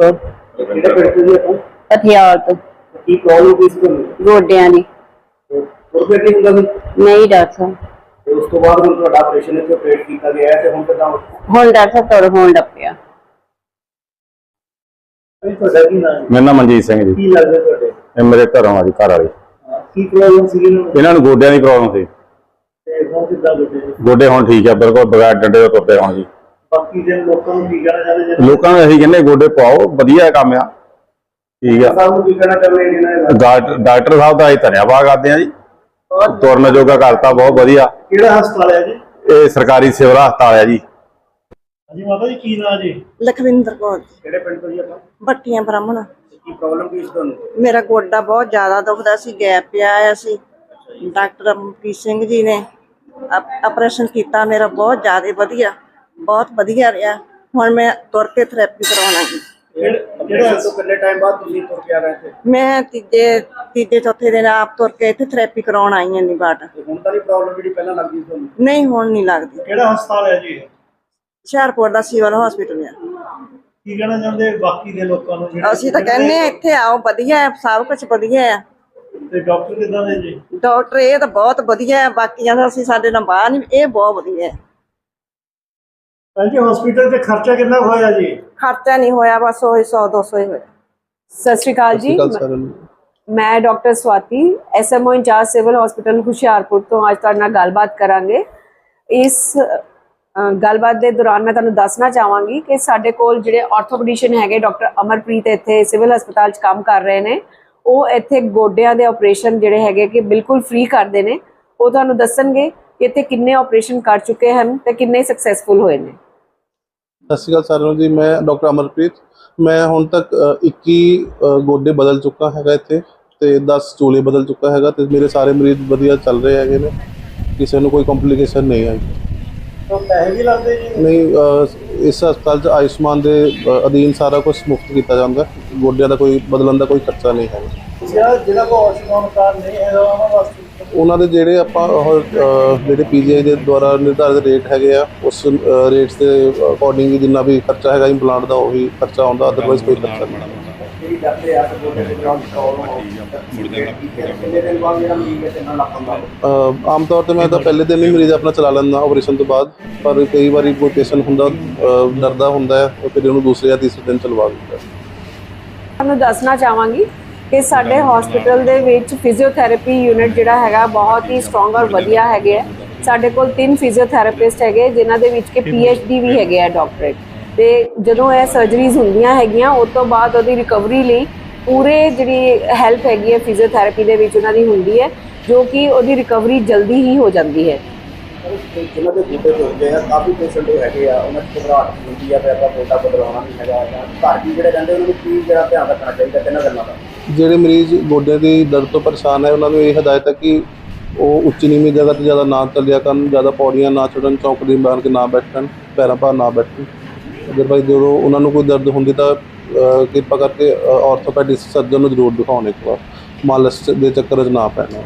ਕੌਰ ਕਿਹੜੇ ਪਿੰਡ ਤੋਂ। ਜੀ ਆਪਾਂ ਪਥਿਆਲ ਤੋਂ ਕੀ ਪ੍ਰੋਬਲਮ ਕੀ ਸੀ ਤੁਹਾਨੂੰ ਗੋਡਿਆਂ ਦੀ। ਹੋਰ ਫਿਰ ਕੀ ਹੁੰਦਾ ਸੀ ਨਹੀਂ ਡਾਕਟਰ ਸਾਹਿਬ। ਤੇ ਉਸ ਤੋਂ ਬਾਅਦ ਹੁਣ ਤੁਹਾਡਾ ਆਪਰੇਸ਼ਨ ਇੱਥੇ ਆਪਰੇਟ ਕੀਤਾ ਗਿਆ ਹੈ ਤੇ ਹੁਣ ਕਿਦਾਂ ਹੁਣ ਡਾਕਟਰ ਸਾਹਿਬ ਤੁਰ ਹੋਣ ਲੱਪਿਆ ਤੁਹਾਡਾ ਕੀ ਨਾਮ ਮੇਰਾ ਨਾਮ ਮਨਜੀਤ ਸਿੰਘ ਜੀ। ਕੀ ਲੱਗਦਾ ਤੁਹਾਡੇ ਇਹ ਮੇਰੇ ਘਰੋਂ ਆ ਜੀ ਘਰ ਵਾਲੀ। ਕੀ ਪ੍ਰੋਬਲਮ ਸੀ ਇਹਨਾਂ ਨੂੰ ਇਹਨਾਂ ਨੂੰ ਗੋਡਿਆਂ ਦੀ ਪ੍ਰੋਬਲਮ ਸੀ। ਤੇ ਹੁਣ ਕਿੱਦਾਂ ਬਚੇ ਗੋਡੇ ਹੁਣ ਠੀਕ ਆ ਬਿਲਕੁਲ ਬਗੈਰ ਡੰਡੇ ਤੋਂ ਤੁਰਦੇ ਹੁਣ ਜੀ। ਬਾਕੀ ਦੇ ਲੋਕਾਂ ਨੂੰ ਕੀ ਕਹਿਣਾ ਚਾਹੁੰਦੇ ਜੀ ਲੋਕਾਂ ਨੂੰ ਅਸੀਂ ਕਹਿੰਦੇ ਗੋਡੇ ਪਾਓ ਵਧੀਆ ਕੰਮ ਆ। ਠੀਕ ਆ। ਸਾਹਿਬ ਨੂੰ ਕੀ ਕਹਿਣਾ ਚਾਹੁੰਦੇ ਜੀ ਇਹਨਾਂ ਦੇ ਡਾਕਟਰ ਡਾਕਟਰ ਸਾਹਿਬ ਦਾ ਅਸੀਂ ਧੰਨਵਾਦ ਕਰਦੇ ਆ ਜੀ। ਤੁਰਨ ਜੋਗਾ ਕਰਤਾ ਬਹੁਤ ਵਧੀਆ। ਕਿਹੜਾ ਹਸਪਤਾਲ ਹੈ ਜੀ? ਇਹ ਸਰਕਾਰੀ ਸਿਵਲ ਹਸਪਤਾਲ ਆ ਜੀ। ਹਾਂਜੀ ਮਾਤਾ ਜੀ ਕੀ ਨਾਮ ਜੀ? ਲਖਵਿੰਦਰ ਕੌਰ ਜੀ, ਕਿਹੜੇ ਪਿੰਡ ਤੋਂ ਜੀ ਆਪਾਂ? ਭੱਟੀਆਂ ਬ੍ਰਾਹਮਣ। ਕੀ ਪ੍ਰੋਬਲਮ ਕੀ ਸੀ ਤੁਹਾਨੂੰ? ਮੇਰਾ ਗੋਡਾ ਬਹੁਤ ਜ਼ਿਆਦਾ ਦੁਖਦਾ ਸੀ ਗੈਪ ਪਿਆ ਆਇਆ ਸੀ। ਡਾਕਟਰ ਅਮਨਪ੍ਰੀਤ ਸਿੰਘ ਜੀ ਨੇ ਆਪਰੇਸ਼ਨ ਕੀਤਾ ਮੇਰਾ ਬਹੁਤ ਜ਼ਿਆਦਾ ਵਧੀਆ। ਬਹੁਤ ਵਧੀਆ ਰਿਹਾ। ਹੁਣ ਮੈਂ ਤੁਰ ਕੇ ਥੈਰੇਪੀ ਕਰਾਉਣਾਗੀ ਕਿਹੜੇ ਤੋਂ ਕਿੰਨੇ ਟਾਈਮ ਬਾਅਦ ਤੁਸੀਂ ਤੁਰ ਕੇ ਆ ਰਹੇ ਸੀ? ਮੈਂ ਤੀਜੇ ਤੀਜੇ ਚੌਥੇ ਦਿਨ ਆਪ ਤੁਰ ਕੇ ਇੱਥੇ ਥੈਰੇਪੀ ਕਰਾਉਣ ਆਈ ਹਾਂ ਨੀ ਬਾਟ ਤੇ ਹੁਣ ਤਾਂ ਨਹੀਂ ਪ੍ਰੋਬਲਮ ਜਿਹੜੀ ਪਹਿਲਾਂ ਲੱਗਦੀ ਸੀ ਤੁਹਾਨੂੰ? ਨਹੀਂ ਹੁਣ ਨਹੀਂ ਲੱਗਦੀ। ਕਿਹੜਾ ਹਸਪਤਾਲ ਹੈ ਜੀ ਹੁਸ਼ਿਆਰਪੁਰ ਦਾ ਸਿਵਲ ਹਸਪੀਟਲ ਆ। ਕੀ ਕਹਿਣਾ ਚਾਹੁੰਦੇ ਬਾਕੀ ਦੇ ਲੋਕਾਂ ਨੂੰ ਅਸੀਂ ਤਾਂ ਕਹਿੰਦੇ ਆ ਇੱਥੇ ਆਓ ਵਧੀਆ ਹੈ ਸਭ ਕੁਝ ਵਧੀਆ ਹੈ। ਤੇ ਡਾਕਟਰ ਕਿਦਾਂ ਦੇ ਜੀ? ਡਾਕਟਰ ਇਹ ਤਾਂ ਬਹੁਤ ਵਧੀਆ ਹੈ ਬਾਕੀਆਂ ਦਾ ਅਸੀਂ ਸਾਡੇ ਨਾਲ ਬਾਹਰ ਨਹੀਂ ਇਹ ਬਹੁਤ ਵਧੀਆ ਹੈ। ਹਾਂਜੀ ਹਸਪੀਟਲ ਤੇ ਖਰਚਾ ਕਿੰਨਾ ਹੋਇਆ ਜੀ? ਖਰਚਾ ਨਹੀਂ ਹੋਇਆ ਬਸ ਉਹ 100 200 ਹੀ ਹੋਇਆ। ਸਤਿ ਸ਼੍ਰੀ ਅਕਾਲ ਜੀ। ਮੈਂ doctor Swati SMO in charge civil hospital Hoshiarpur ਤੋਂ ਅੱਜ ਤੁਹਾਡੇ ਨਾਲ ਗੱਲਬਾਤ ਕਰਾਂਗੇ। ਇਸ ਗੱਲਬਾਤ ਦੇ ਦੌਰਾਨ ਮੈਂ ਤੁਹਾਨੂੰ ਦੱਸਣਾ ਚਾਹਾਂਗੀ ਕਿ ਸਾਡੇ ਕੋਲ ਜਿਹੜੇ ਆਰਥੋਪੈਡਿਸ਼ਨ ਹੈਗੇ ਡਾਕਟਰ ਅਮਰਪ੍ਰੀਤ ਇੱਥੇ ਸਿਵਲ ਹਸਪਤਾਲ 'ਚ ਕੰਮ ਕਰ ਰਹੇ ਨੇ। ਉਹ ਇੱਥੇ ਗੋਡਿਆਂ ਦੇ ਆਪਰੇਸ਼ਨ ਜਿਹੜੇ ਹੈਗੇ ਕਿ ਬਿਲਕੁਲ ਫ੍ਰੀ ਕਰਦੇ ਨੇ। ਉਹ ਤੁਹਾਨੂੰ ਦੱਸਣਗੇ ਇੱਥੇ ਕਿੰਨੇ ਆਪਰੇਸ਼ਨ ਕਰ ਚੁੱਕੇ ਹਨ ਤੇ ਕਿੰਨੇ ਸਕਸੈਸਫੁਲ ਹੋਏ ਨੇ? ਸਤਿ ਸ਼੍ਰੀ ਅਕਾਲ ਸਾਰਿਆਂ ਨੂੰ ਜੀ ਮੈਂ ਡਾਕਟਰ ਅਮਰਪ੍ਰੀਤ। ਮੈਂ ਹੁਣ ਤੱਕ ਅ, 21 ਅ, ਗੋਡੇ ਬਦਲ ਚੁੱਕਾ ਹੈਗਾ ਇੱਥੇ ਤੇ 10 ਚੂਲੇ ਬਦਲ ਚੁੱਕਾ ਹੈਗਾ ਤੇ ਮੇਰੇ ਸਾਰੇ ਮਰੀਜ਼ ਵਧੀਆ ਚੱਲ ਰਹੇ ਹੈਗੇ ਨੇ। ਕਿਸੇ ਨੂੰ ਕੋਈ ਕੰਪਲਿਕੇਸ਼ਨ ਨਹੀਂ ਆਈ। ਤਾਂ ਪੈਸੇ ਵੀ ਲੱਗਦੇ ਜੀ? ਨਹੀਂ ਇਸ ਹਸਪਤਾਲ 'ਚ ਆਯੁਸ਼ਮਾਨ ਦੇ ਅਧੀਨ ਸਾਰਾ ਕੁਝ ਮੁਫਤ ਕੀਤਾ ਜਾਂਦਾ। ਹੈ। ਗੋਡਿਆਂ ਦਾ ਕੋਈ ਬਦਲਣ ਦਾ ਕੋਈ ਖਰਚਾ ਨਹੀਂ ਹੈਗਾ। ਜਿਹੜਾ ਜਿਹੜਾ ਕੋ ਆਯੁਸ਼ਮਾਨ ਕਾਰਡ ਨਹੀਂ ਹੈਗਾ ਉਹਨਾਂ ਵਾਸਤੇ ਉਹਨਾਂ ਦੇ ਜਿਹੜੇ ਆਪਾਂ ਜਿਹੜੇ ਪੀਜੀਆਈ ਦੇ ਦੁਆਰਾ ਨਿਰਧਾਰਿਤ ਰੇਟ ਹੈਗੇ ਆ, ਉਸ ਰੇਟਸ ਦੇ ਅਕੋਰਡਿੰਗ ਜਿੰਨਾ ਵੀ ਖਰਚਾ ਹੈਗਾ ਇੰਪਲਾਂਟ ਦਾ, ਉਹੀ ਖਰਚਾ ਆਉਂਦਾ ਅਦਰਵਾਈਜ਼ ਕੋਈ ਖਰਚਾ ਨਹੀਂ। ਜਿਹੜੀ ਜਾਂਦੇ ਆ ਤੇ ਦੇ ਗਰਾਊਂਡ ਪ੍ਰੋਬਲਮ ਆਮ ਤੌਰ ਤੇ ਮੈਂ ਤਾਂ ਪਹਿਲੇ ਦਿਨ ਹੀ ਮਰੀਜ਼ ਆਪਣਾ ਚਲਾ ਲੈਂਦਾ ਆਪਰੇਸ਼ਨ ਤੋਂ ਬਾਅਦ, ਪਰ ਕਈ ਵਾਰੀ ਕੋਈ ਪੇਸ਼ੈਂਟ ਹੁੰਦਾ ਡਰਦਾ ਹੁੰਦਾ ਹੈ ਫਿਰ ਉਹਨੂੰ ਦੂਸਰੇ ਜਾਂ ਤੀਸਰੇ ਦਿਨ ਚਲਵਾ ਦਿੰਦਾ ਤੁਹਾਨੂੰ ਦੱਸਣਾ ਚਾਹਾਂਗੀ ਕਿ ਸਾਡੇ ਹਸਪੀਟਲ ਦੇ ਵਿੱਚ ਫਿਜ਼ੀਓਥੈਰੇਪੀ ਯੂਨਿਟ ਜਿਹੜਾ ਹੈਗਾ ਬਹੁਤ ਹੀ ਸਟਰੋਂਗ ਔਰ ਵਧੀਆ ਹੈਗੇ ਆ। ਸਾਡੇ ਕੋਲ ਤਿੰਨ ਫਿਜ਼ੀਓਥੈਰੇਪਿਸਟ ਹੈਗੇ ਜਿਨ੍ਹਾਂ ਦੇ ਵਿੱਚ ਕਿ ਡੀ ਵੀ ਹੈਗੇ ਆ ਡਾਕਟਰੇਟ ਤੇ ਜਦੋਂ ਇਹ ਸਰਜਰੀਜ਼ ਹੁੰਦੀਆਂ ਹੈਗੀਆਂ ਉਸ ਤੋਂ ਬਾਅਦ ਉਹਦੀ ਰਿਕਵਰੀ ਲਈ ਪੂਰੇ ਜਿਹੜੀ ਹੈਲਪ ਹੈਗੀ ਹੈ ਫਿਜ਼ੀਓਥੈਰੇਪੀ ਦੇ ਵਿੱਚ ਉਹਨਾਂ ਦੀ ਹੁੰਦੀ ਹੈ ਜੋ ਕਿ ਉਹਦੀ ਰਿਕਵਰੀ ਜਲਦੀ ਹੀ ਹੋ ਜਾਂਦੀ ਹੈ। ਜਿਨ੍ਹਾਂ ਦੇ ਗੋਡੇ ਦੁਖਦੇ ਆ ਕਾਫੀ ਪੇਸ਼ੈਂਟ ਹੈਗੇ ਆ ਉਹਨਾਂ ਚ ਘਬਰਾਹਟ ਹੁੰਦੀ ਆ ਤੇ ਆਪਾਂ ਗੋਡਾ ਬਦਲਾਉਣਾ ਨਹੀਂ ਹੈਗਾ ਜਾਂ ਘਰ ਵੀ ਜਿਹੜੇ ਰਹਿੰਦੇ ਉਹਨਾਂ ਨੂੰ ਕੀ ਜਿਹੜਾ ਧਿਆਨ ਰੱਖਣਾ ਚਾਹੀਦਾ ਕਿੰਨਾ ਗੱਲਾਂ ਦਾ? ਜਿਹੜੇ ਮਰੀਜ਼ ਗੋਡੇ ਦੀ ਦਰਦ ਤੋਂ ਪਰੇਸ਼ਾਨ ਹੈ, ਉਹਨਾਂ ਨੂੰ ਇਹ ਹਦਾਇਤ ਹੈ ਕਿ ਉਹ ਉੱਚੀ ਨੀਵੀਂ ਜਗ੍ਹਾ ਤੇ ਜ਼ਿਆਦਾ ਨਾ ਚੱਲਿਆ ਕਰਨ, ਜ਼ਿਆਦਾ ਪੌੜੀਆਂ ਨਾ ਚੜ੍ਹਨ ਚੌਂਕੜੀ ਮਾਰ ਕੇ ਨਾ ਬੈਠਣ, ਪੈਰਾਂ ਭਾਰ ਨਾ ਬੈਠਣ। ਅਦਰਵਾਈਜ਼ ਜਦੋਂ ਉਹਨਾਂ ਨੂੰ ਕੋਈ ਦਰਦ ਹੁੰਦੀ ਤਾਂ ਕਿਰਪਾ ਕਰਕੇ ਆਰਥੋਪੈਡਿਕ ਸਰਜਨ ਨੂੰ ਜ਼ਰੂਰ ਦਿਖਾਉਣ ਇੱਕ ਵਾਰ। ਮਾਲਸ਼ ਦੇ ਚੱਕਰ 'ਚ ਨਾ ਪੈਣਾ।